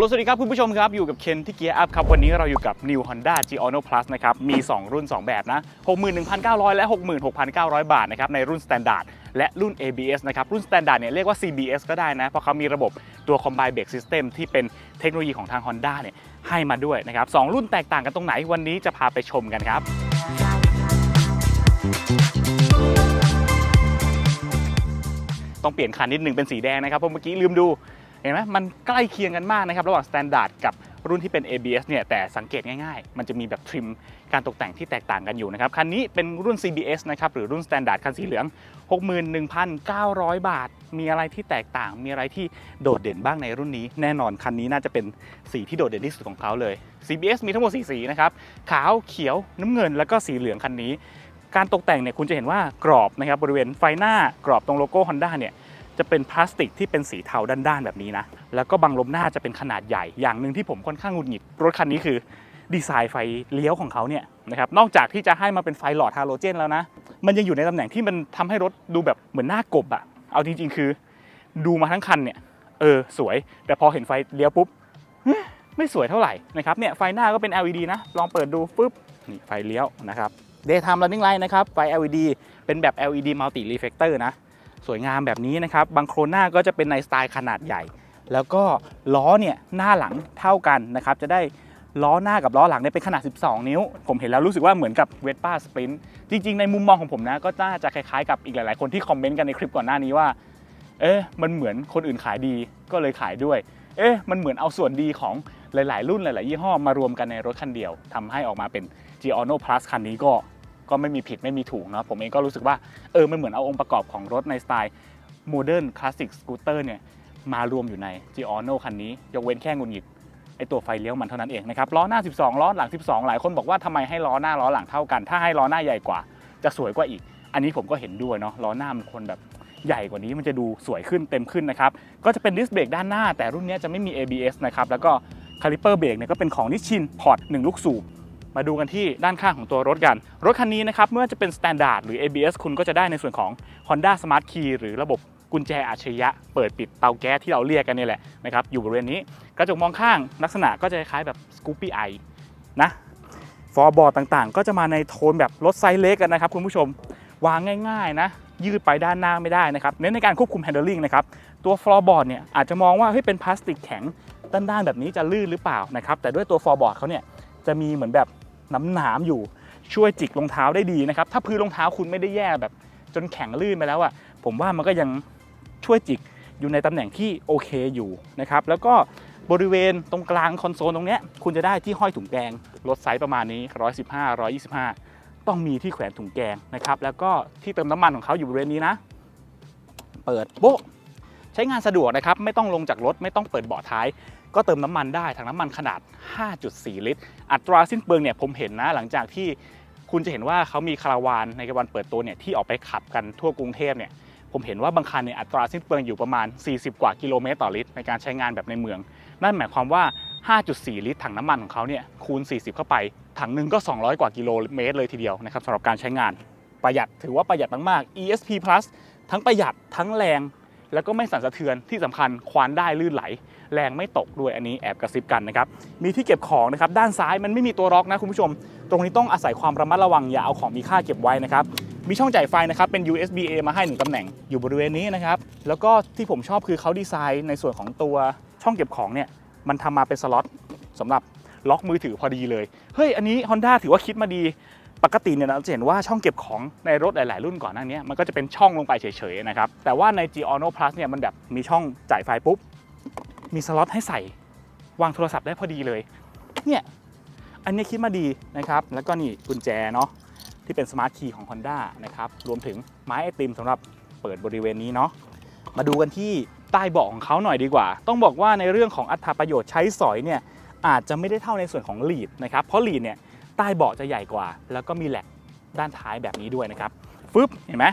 ลโหลสวัสดีครับ คุณผู้ชมครับ อยู่กับเคนที่เกียร์อัพครับ วันนี้เราอยู่กับ New Honda g o n o Plus นะครับ มี 2 รุ่น 2 แบบนะ 61,900 และ 66,900 บาทนะครับ ในรุ่น Standard และรุ่น ABS นะครับ รุ่น Standard เนี่ยเรียกว่า CBS ก็ได้นะ เพราะเขามีระบบตัว Combine Brake System ที่เป็นเทคโนโลยีของทาง Honda เนี่ยให้มาด้วยนะครับสองรุ่นแตกต่างกันตรงไหนวันนี้จะพาไปชมกันครับต้องเปลี่ยนคันนิดหนึ่งเป็นสีแดงนะครับเพราะเมื่อกี้ลืมดู เห็นไหมมันใกล้เคียงกันมากนะครับ ระหว่าง Standard กับรุ่นที่เป็น ABS เนี่ยแต่สังเกตง่ายๆ มันจะมีแบบทริมการตกแต่งที่แตกต่างกันอยู่นะครับ คันนี้เป็นรุ่น CBS นะครับหรือรุ่น Standard คันสีเหลือง 61,900 บาท มีอะไรที่แตกต่าง มีอะไรที่โดดเด่นบ้างในรุ่นนี้ แน่นอนคันนี้น่าจะเป็นสีที่โดดเด่นที่สุดของเขาเลย CBS มีทั้งหมด 4 สีนะครับขาวเขียวน้ำเงินแล้วก็สีเหลืองคันนี้ การตกแต่งเนี่ยคุณจะเห็นว่ากรอบนะครับบริเวณไฟหน้ากรอบตรงโลโก้ Honda เนี่ย จะเป็นพลาสติกที่เป็นสีเทาด้านๆแบบนี้นะ แล้วก็บังลมหน้าจะเป็นขนาดใหญ่ อย่างหนึ่งที่ผมค่อนข้างหงุดหงิด รถคันนี้คือดีไซน์ไฟเลี้ยวของเขาเนี่ยนะครับ นอกจากที่จะให้มาเป็นไฟหลอดฮาโลเจนแล้วนะ มันยังอยู่ในตำแหน่งที่มันทำให้รถดูแบบเหมือนหน้ากบอะเอาจริง ๆ คือ ดูมาทั้งคันเนี่ย เออ สวย แต่พอเห็นไฟเลี้ยวปุ๊บ ไม่สวยเท่าไหร่นะครับ เนี่ย ไฟหน้าก็เป็น LED นะ ลองเปิดดูปุ๊บ นี่ไฟเลี้ยวนะครับ Daytime Running Light นะครับ ไฟ LED เป็นแบบ LED Multi Reflector นะ สวยงามแบบนี้นะครับบางโครน่าก็จะเป็นในสไตล์ขนาดใหญ่ แล้วก็ล้อเนี่ยหน้าหลังเท่ากันนะครับจะได้ล้อหน้ากับล้อหลังเนี่ยเป็นขนาด 12 นิ้ว ผมเห็นแล้วรู้สึกว่าเหมือนกับเวสป้าสปรินจริง ๆ ในมุมมองของผมนะ ก็น่าจะคล้ายๆกับอีกหลายๆ คนที่คอมเมนต์กันในคลิปก่อนหน้านี้ว่า เอ๊ะมันเหมือนคนอื่นขายดีก็เลยขายด้วย เอ๊ะมันเหมือนเอาส่วนดีของหลาย ๆ รุ่นหลาย ๆ ยี่ห้อมารวมกันในรถคันเดียวทำให้ออกมาเป็น g i o n o Plus คันนี้ก็ ก็ไม่มีผิดไม่มีถูกเนาะผมเองก็รู้สึกว่าเออมันเหมือนเอาองค์ประกอบของรถในสไตล์โมเดิร์นคลาสสิกสกูตเตอร์เนี่ยมารวมอยู่ใน g i o n o คันนี้ ยกเว้นแค่งุนหงิดไอตัวไฟเลี้ยวมันเท่านั้นเองนะครับล้อหน้า 12 ล้อหลัง 12 หลายคนบอกว่าทำไมให้ล้อหน้าล้อหลังเท่ากัน ถ้าให้ล้อหน้าใหญ่กว่า จะสวยกว่าอีก อันนี้ผมก็เห็นด้วยเนาะล้อหน้ามันควรแบบใหญ่กว่านี้มันจะดูสวยขึ้นเต็มขึ้นนะครับก็จะเป็นดิสเบรกด้านหน้า แต่รุ่นนี้จะไม่มี ABS นะครับแล้วก็คาลิเปอร์เบรกเนี่ยก็เป็นของนิชินพอร์ต1ลูกสูบ มาดูกันที่ด้านข้างของตัวรถกัน รถคันนี้นะครับไม่ว่าจะเป็น Standard หรือ ABS คุณก็จะได้ในส่วนของ Honda Smart Key หรือระบบกุญแจอัจฉริยะเปิดปิดเตาแก๊สที่เราเรียกกันนี่แหละนะครับอยู่บริเวณนี้กระจกมองข้างลักษณะก็จะคล้ายแบบ Scoopy Eye นะฟอร์บอร์ดต่างๆ ก็จะมาในโทนแบบรถไซส์เล็กกันนะครับคุณผู้ชมวางง่ายๆนะยืดไปด้านหน้าไม่ได้นะครับเน้นในการควบคุม handling นะครับตัวฟลอร์บอร์ดเนี่ยอาจจะมองว่าเฮ้ยเป็นพลาสติกแข็งด้านๆแบบนี้จะลื่นหรือเปล่านะครับแต่ด้วยตัวฟลอร์บอร์ดเขาเนี่ยจะมีเหมือนแบบ หนามอยู่ช่วยจิกรองเท้าได้ดีนะครับ ถ้าพื้นรองเท้าคุณไม่ได้แย่แบบจนแข็งลื่นไปแล้วอะผมว่ามันก็ยังช่วยจิกอยู่ในตำแหน่งที่โอเคอยู่นะครับแล้วก็บริเวณตรงกลางคอนโซลตรงเนี้ยคุณจะได้ที่ห้อยถุงแกงรถไซส์ประมาณนี้ 115 125 ต้องมีที่แขวนถุงแกงนะครับแล้วก็ที่เติมน้ำมันของเขาอยู่บริเวณนี้นะ เปิดโบ๊ะ ใช้งานสะดวกนะครับ ไม่ต้องลงจากรถไม่ต้องเปิดเบาะท้าย ก็เติมน้ำมันได้ถังน้ำมันขนาด 5.4 ลิตร อัตราสิ้นเปลืองเนี่ยผมเห็นนะหลังจากที่คุณจะเห็นว่าเขามีคาราวานในวันเปิดตัวเนี่ยที่ออกไปขับกันทั่วกรุงเทพเนี่ยผมเห็นว่าบางคันเนี่ยอัตราสิ้นเปลืองอยู่ประมาณ 40 กว่ากิโลเมตรต่อลิตรในการใช้งานแบบในเมือง นั่นหมายความว่า 5.4 ลิตร ถังน้ำมันของเขาเนี่ยคูณ 40 เข้าไป ถังหนึ่งก็ 200 กว่ากิโลเมตรเลยทีเดียวนะครับสำหรับการใช้งาน ประหยัดถือว่าประหยัดมากๆ ESP Plus ทั้งประหยัดทั้งแรง แล้วก็ไม่สั่นสะเทือนที่สำคัญควานได้ลื่นไหล แรงไม่ตกด้วยอันนี้แอบกระซิบกันนะครับมีที่เก็บของนะครับด้านซ้ายมันไม่มีตัวล็อกนะคุณผู้ชม ตรงนี้ต้องอาศัยความระมัดระวังอย่าเอาของมีค่าเก็บไว้นะครับมีช่องจ่ายไฟนะครับเป็น USB A มาให้หนึ่งตำแหน่งอยู่บริเวณนี้นะครับแล้วก็ที่ผมชอบคือเขาดีไซน์ในส่วนของตัวช่องเก็บของเนี่ยมันทำมาเป็นสล็อตสำหรับล็อกมือถือพอดีเลย เฮ้ย อันนี้ Honda ถือว่าคิดมาดี ปกติเนี่ยเราจะเห็นว่าช่องเก็บของในรถหลาย ๆ รุ่นก่อนหน้านี้มันก็จะเป็นช่องลงไปเฉย ๆ นะครับ แต่ว่าใน G-ONo Plus เนี่ยมันแบบมีช่องจ่ายไฟปุ๊บ มีสล็อตให้ใส่ วางโทรศัพท์ได้พอดีเลย เนี่ย อันนี้คิดมาดีนะครับ แล้วก็นี่กุญแจเนาะที่เป็นสมาร์ทคีย์ของ Honda นะครับ รวมถึงไม้ไอติมสำหรับเปิดบริเวณนี้เนาะมาดูกันที่ใต้เบาะของเขาหน่อยดีกว่า ต้องบอกว่าในเรื่องของอัตราประโยชน์ใช้สอยเนี่ยอาจจะไม่ได้เท่าในส่วนของลีดนะครับเพราะลีดเนี่ย ใต้เบาะจะใหญ่กว่า แล้วก็มีแหลกด้านท้ายแบบนี้ด้วยนะครับฟึบเห็นไหม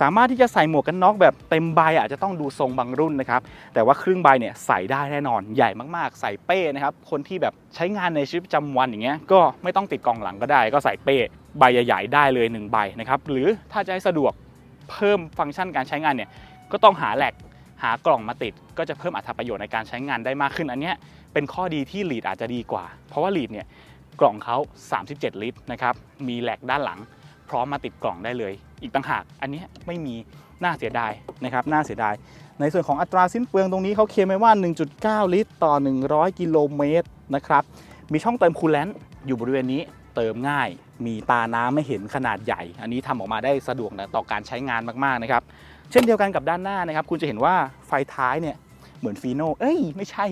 สามารถที่จะใส่หมวกกันน็อกแบบเต็มใบอาจจะต้องดูทรงบางรุ่นนะครับ แต่ว่าครึ่งใบเนี่ยใส่ได้แน่นอนใหญ่มากๆ ใส่เป้นะครับ คนที่แบบใช้งานในชีวิตประจำวันอย่างเงี้ยก็ไม่ต้องติดกล่องหลังก็ได้ ก็ใส่เป้ใบใหญ่ๆได้เลย 1 ใบนะครับ หรือถ้าจะให้สะดวกเพิ่มฟังก์ชันการใช้งานเนี่ยก็ต้องหาแหลกหากล่องมาติด ก็จะเพิ่มอัตราประโยชน์ในการใช้งานได้มากขึ้นอันเนี้ยเป็นข้อดีที่ลีดอาจจะดีกว่า เพราะว่าลีดเนี่ย กล่องเขา 37 ลิตรนะครับ มีแหลกด้านหลัง พร้อมมาติดกล่องได้เลย อีกต่างหาก อันนี้ไม่มีน่าเสียดายนะครับ น่าเสียดาย ในส่วนของอัตราสิ้นเปลืองตรงนี้เขาเคลมไว้ว่า 1.9 ลิตรต่อ 100 กิโลเมตรนะครับ มีช่องเติมคูลแลนต์อยู่บริเวณนี้เติมง่าย มีตาน้ำไม่เห็นขนาดใหญ่ อันนี้ทำออกมาได้สะดวกนะต่อการใช้งานมากๆนะครับ เช่นเดียวกันกับด้านหน้านะครับ คุณจะเห็นว่าไฟท้ายเนี่ยเหมือนฟีโน่เอ้ย ไม่ใช่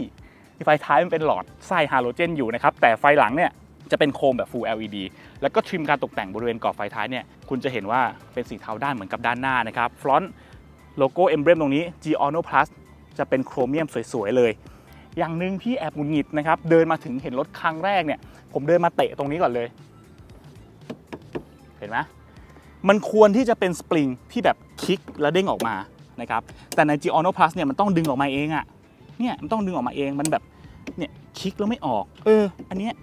ไฟท้ายมันเป็นหลอดไส้ฮาโลเจนอยู่นะครับ แต่ไฟหลังเนี่ย จะเป็นโคมแบบ Full LED แล้วก็ทริมการตกแต่งบริเวณกรอบไฟท้ายเนี่ยคุณจะเห็นว่าเป็นสีเทาด้านเหมือนกับด้านหน้านะครับฟรอนต์โลโก้เอมเบรมตรงนี้ G Ono Plus จะเป็นโครเมียมสวยๆเลยอย่างหนึ่งที่แอบหงุดหงิดนะครับ เดินมาถึงเห็นรถครั้งแรกเนี่ย ผมเดินมาเตะตรงนี้ก่อนเลย เห็นไหมมันควรที่จะเป็นสปริงที่แบบคลิกแล้วเด้งออกมานะครับ แต่ใน G Ono Plus เนี่ยมันต้องดึงออกมาเองอะเนี่ยมันต้องดึงออกมาเองมันแบบเนี่ยคลิกแล้วไม่ออก เออ อันเนี้ย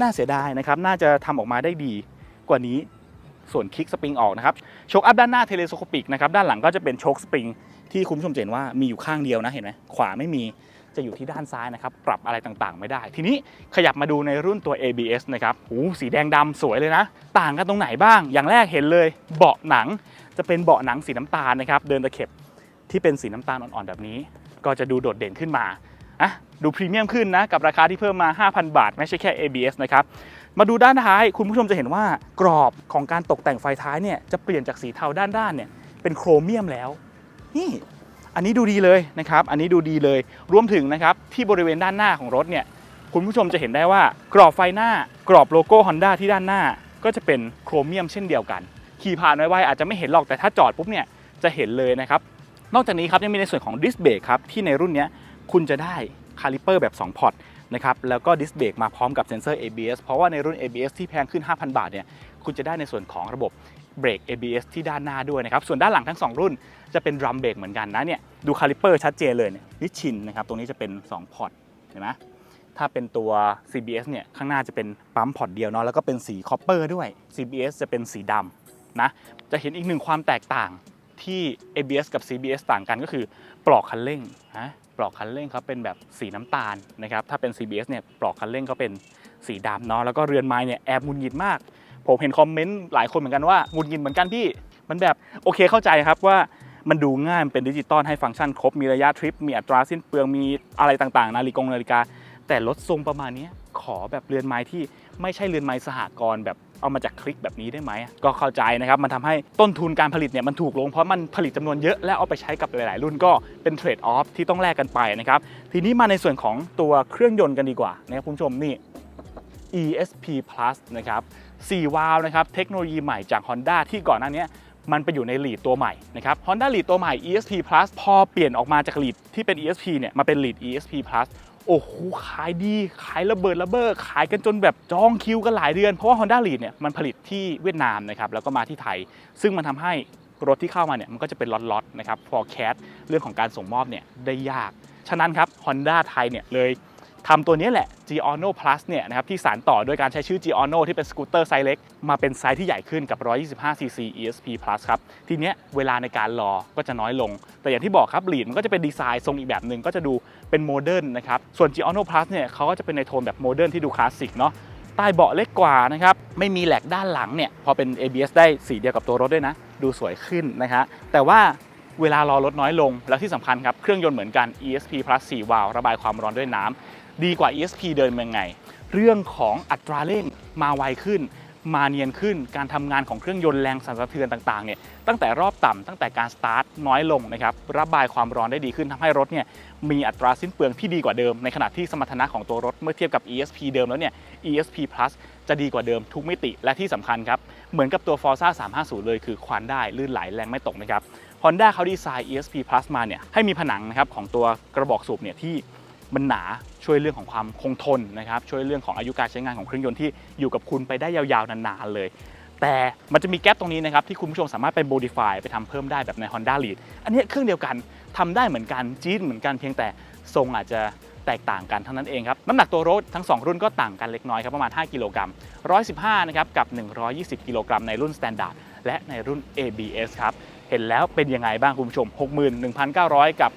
น่าเสียดายนะครับ น่าจะทำออกมาได้ดีกว่านี้ ส่วนคลิกสปริงออกนะครับ โชคอัพด้านหน้าเทเลสโคปิกนะครับ ด้านหลังก็จะเป็นโชคสปริงที่คุณผู้ชมเห็นว่ามีอยู่ข้างเดียวนะ เห็นไหมขวาไม่มี จะอยู่ที่ด้านซ้ายนะครับ ปรับอะไรต่างๆ ไม่ได้ ทีนี้ขยับมาดูในรุ่นตัว ABS นะครับโอ้สีแดงดำสวยเลยนะ ต่างกันตรงไหนบ้าง อย่างแรกเห็นเลย เบาะหนัง จะเป็นเบาะหนังสีน้ำตาลนะครับ เดินตะเข็บที่เป็นสีน้ำตาลอ่อนๆแบบนี้ ก็จะดูโดดเด่นขึ้นมา อะดูพรีเมียมขึ้นนะกับราคาที่เพิ่มมา 5,000 บาท ไม่ใช่แค่ ABS นะครับ มาดูด้านท้ายคุณผู้ชมจะเห็นว่ากรอบของการตกแต่งไฟท้ายเนี่ยจะเปลี่ยนจากสีเทาด้านด้านเนี่ยเป็นโครเมียมแล้ว นี่ อันนี้ดูดีเลยนะครับ อันนี้ดูดีเลย รวมถึงนะครับที่บริเวณด้านหน้าของรถเนี่ยคุณผู้ชมจะเห็นได้ว่ากรอบไฟหน้ากรอบโลโก้ Honda ที่ด้านหน้า ก็จะเป็นโครเมียมเช่นเดียวกัน ขี่ผ่านไวๆอาจจะไม่เห็นหรอกแต่ถ้าจอดปุ๊บเนี่ยจะเห็นเลยนะครับนอกจากนี้ครับยังมีในส่วนของดิสเบรกครับที่ในรุ่นเนี้ย คุณจะได้คาลิเปอร์แบบ 2 พอร์ตนะครับแล้วก็ดิสเบรกมาพร้อมกับเซ็นเซอร์ ABS เพราะว่าในรุ่น ABS ที่แพงขึ้น 5,000 บาทเนี่ยคุณจะได้ในส่วนของระบบเบรก ABS ที่ด้านหน้าด้วยนะครับ ส่วนด้านหลังทั้ง 2 รุ่นจะเป็นดรัมเบรกเหมือนกันนะเนี่ยดูคาลิเปอร์ชัดเจนเลยเนี่ยนิชชินนะครับตรงนี้จะเป็น 2 พอร์ตเห็นไหมถ้าเป็นตัว CBS เนี่ยข้างหน้าจะเป็นปั๊มพอร์ตเดียวเนาะแล้วก็เป็นสีคอปเปอร์ด้วย CBS จะเป็นสีดำนะจะเห็นอีกหนึ่งความแตกต่างที่ ABS กับ CBS ต่างกันก็คือปลอกคันเร่งนะ ปลอกคันเร่งเขาเป็นแบบสีน้ำตาลนะครับถ้าเป็น CBS เนี่ยปลอกคันเร่งเขาเป็นสีดำเนาะแล้วก็เรือนไม้เนี่ยแอบหงุนหงิดมาก ผมเห็นคอมเมนต์หลายคนเหมือนกันว่าหงุนหงิดเหมือนกันพี่มันแบบโอเคเข้าใจครับว่ามันดูง่ายมันเป็นดิจิตอลให้ฟังก์ชันครบมีระยะทริป มีอัตราสิ้นเปลืองมีอะไรต่างๆ นาฬิกงนาฬิกา แต่รถทรงประมาณนี้ขอแบบเรือนไม้ที่ไม่ใช่เรือนไม้สหกรณ์แบบ เอามาจากคลิกแบบนี้ได้ไหมก็เข้าใจนะครับมันทำให้ต้นทุนการผลิตเนี่ยมันถูกลงเพราะมันผลิตจำนวนเยอะแล้วเอาไปใช้กับหลาย ๆ รุ่นก็เป็นเทรดออฟที่ต้องแลกกันไปนะครับทีนี้มาในส่วนของตัวเครื่องยนต์กันดีกว่านะครับคุณผู้ชมนี่ ESP Plus นะครับ4วาล์วนะครับเทคโนโลยีใหม่จาก Honda ที่ก่อนหน้านี้มันไปอยู่ในลีดตัวใหม่นะครับ Honda Lead ตัวใหม่ ESP Plus พอเปลี่ยนออกมาจากลีดที่เป็น ESP เนี่ยมาเป็นลีด ESP Plus โอ้โหขายดีขายระเบิดระเบ้อขายกันจนแบบจองคิวกันหลายเดือน เพราะว่า Honda Lead เนี่ยมันผลิตที่เวียดนามนะครับแล้วก็มาที่ไทย ซึ่งมันทำให้รถที่เข้ามาเนี่ยมันก็จะเป็นล็อตๆนะครับ forecast เรื่องของการส่งมอบเนี่ยได้ยาก ฉะนั้นครับ Honda ไทยเนี่ยเลย ทำตัวนี้แหละ G Ono Plus เนี่ยนะครับที่สานต่อโดยการใช้ชื่อ G Ono ที่เป็นสกูตเตอร์ไซส์เล็ก มาเป็นไซส์ที่ใหญ่ขึ้นกับ 125cc ESP Plus ครับ ทีเนี้ยเวลาในการรอก็จะน้อยลง แต่อย่างที่บอกครับลีดมันก็จะเป็นดีไซน์ทรงอีกแบบหนึ่งก็จะดูเป็นโมเดิร์นนะครับ ส่วน G Ono Plus เนี่ยเขาก็จะเป็นในโทนแบบโมเดิร์นที่ดูคลาสสิกเนาะใต้เบาะเล็กกว่านะครับไม่มีแหลกด้านหลังเนี่ยพอเป็น ABS ได้สีเดียวกับตัวรถด้วยนะ ดูสวยขึ้นนะฮะแต่ว่าเวลารอรถน้อยลง แล้วที่สำคัญครับ เครื่องยนต์เหมือนกัน ESP Plus 4 วาล์วระบายความร้อนด้วยน้ำ ดีกว่า ESP เดินยังไง เรื่องของอัตราเร่งมาไวขึ้น มาเนียนขึ้น การทำงานของเครื่องยนต์แรงสั่นสะเทือนต่างๆเนี่ยตั้งแต่รอบต่ำตั้งแต่การสตาร์ทน้อยลงนะครับระบายความร้อนได้ดีขึ้นทำให้รถเนี่ยมีอัตราสิ้นเปลืองที่ดีกว่าเดิม ในขณะที่สมรรถนะของตัวรถเมื่อเทียบกับ ESP เดิมแล้วเนี่ย ESP Plus จะดีกว่าเดิมทุกมิติและที่สำคัญครับ เหมือนกับตัว Forza 350 เลยคือควันได้ลื่นไหลแรงไม่ตกนะครับ Honda เขาดีไซน์ ESP Plus มาเนี่ยให้มีผนังนะครับของตัวกระบอกสูบเนี่ยที่ มันหนาช่วยเรื่องของความคงทนนะครับช่วยเรื่องของอายุการใช้งานของเครื่องยนต์ที่อยู่กับคุณไปได้ยาวๆนานๆเลย แต่มันจะมีแก๊ปตรงนี้นะครับที่คุณผู้ชมสามารถไป modify ไปทำเพิ่มได้แบบใน Honda Lead อันนี้เครื่องเดียวกันทำได้เหมือนกันจี๊ดเหมือนกันเพียงแต่ทรงอาจจะแตกต่างกันเท่านั้นเองครับ น้ำหนักตัวรถทั้ง 2 รุ่นก็ต่างกันเล็กน้อยครับ ประมาณ 5 กิโลกรัม 115 นะครับ กับ 120 กิโลกรัมในรุ่น Standard แและในรุ่น ABS ครับ เห็นแล้วเป็นยังไงบ้างคุณผู้ชม 61,900 กับ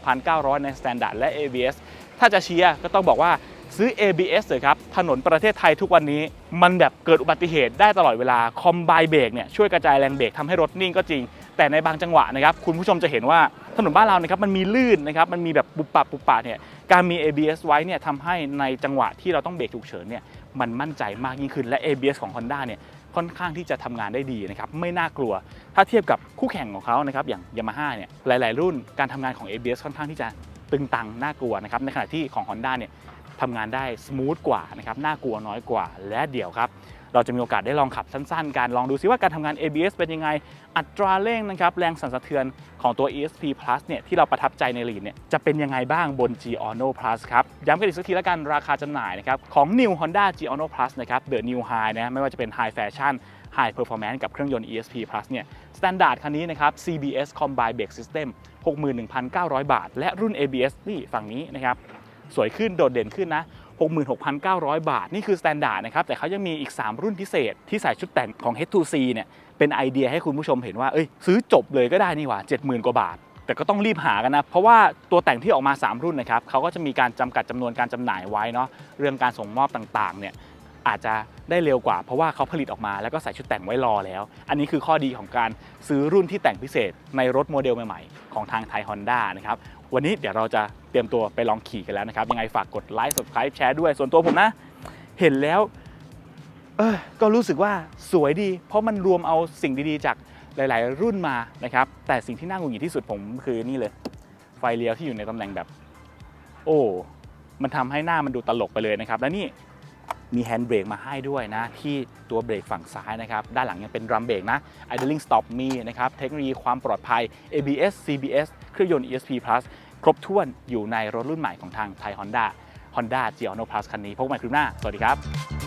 66,900 ใน Standard และ ABS ถ้าจะเชียร์ก็ต้องบอกว่าซื้อ ABS เลยครับ ถนนประเทศไทยทุกวันนี้ มันแบบเกิดอุบัติเหตุได้ตลอดเวลา คอมไบเบรกเนี่ยช่วยกระจายแรงเบรกทำให้รถนิ่งก็จริง แต่ในบางจังหวะนะครับ คุณผู้ชมจะเห็นว่าถนนบ้านเรานะครับมันมีลื่นนะครับ มันมีแบบปุบปับปุบปะเนี่ยการมี ABS ไว้เนี่ยทำให้ในจังหวะที่เราต้องเบรกฉุกเฉินเนี่ยมันมั่นใจมากยิ่งขึ้นและ ABS ของ Honda เนี่ย ค่อนข้างที่จะทำงานได้ดีนะครับไม่น่ากลัว ถ้าเทียบกับคู่แข่งของเขานะครับอย่าง Yamaha เนี่ยหลาย ๆ รุ่นการทำงานของ ABS ค่อนข้างที่จะตึงตังน่ากลัวนะครับในขณะที่ของ Honda เนี่ยทำงานได้สมูทกว่านะครับน่ากลัวน้อยกว่าและเดี๋ยวครับ เราจะมีโอกาสได้ลองขับสั้นๆการลองดูซิว่าการทำงาน ABS เป็นยังไง อัตราเร่งนะครับแรงสั่นสะเทือนของตัว ESP Plus เนี่ยที่เราประทับใจในลีดเนี่ยจะเป็นยังไงบ้างบน G Ono Plus ครับ ย้ำกันอีกสักทีแล้วกันราคาจำหน่ายนะครับของ New Honda G Ono Plus นะครับ The New High นะไม่ว่าจะเป็น High Fashion High Performance กับเครื่องยนต์ ESP Plus เนี่ย Standard คันนี้นะครับ CBS Combine Brake System 61,900 บาท และรุ่น ABS นี่ฝั่งนี้นะครับสวยขึ้นโดดเด่นขึ้นนะ 66,900 บาท นี่คือ Standard นะครับ แต่เขายังมีอีก 3 รุ่นพิเศษ ที่ใส่ชุดแต่งของ H2C เนี่ย เป็นไอเดียให้คุณผู้ชมเห็นว่า เอ้ย ซื้อจบเลยก็ได้นี่หว่า 70,000 กว่าบาท แต่ก็ต้องรีบหากันนะ เพราะว่าตัวแต่งที่ออกมา 3 รุ่นนะครับเขาก็จะมีการจำกัดจำนวนการจำหน่ายไว้เนาะ เรื่องการส่งมอบต่างๆ เนี่ยอาจจะได้เร็วกว่าเพราะว่าเขาผลิตออกมาแล้วก็ใส่ชุดแต่งไว้รอแล้ว อันนี้คือข้อดีของการซื้อรุ่นที่แต่งพิเศษในรถโมเดลใหม่ๆ ของทางไทยฮอนด้านะครับ วันนี้เดี๋ยวเราจะเตรียมตัวไปลองขี่กันแล้วนะครับ ยังไงฝากกดไลค์ subscribe แชร์ด้วย ส่วนตัวผมนะ เห็นแล้วเออก็รู้สึกว่าสวยดี เพราะมันรวมเอาสิ่งดีๆ จากหลาย ๆ รุ่นมานะครับ แต่สิ่งที่น่าหงุดหงิดที่สุดผมคือนี่เลย ไฟเลี้ยวที่อยู่ในตำแหน่งแบบ โอ้ มันทำให้หน้ามันดูตลกไปเลยนะครับ และนี่ มีแฮนด์เบรกมาให้ด้วยนะ ที่ตัวเบรกฝั่งซ้ายนะครับ ด้านหลังยังเป็นดรัมเบรกนะ idling stop มีนะครับ เทคโนโลยีความปลอดภัย ABS CBS เครื่องยนต์ ESP Plus ครบถ้วนอยู่ในรถรุ่นใหม่ของทางไทย Honda Honda g i o n o Plus คันนี้พบกันใหม่คลิปหน้า สวัสดีครับ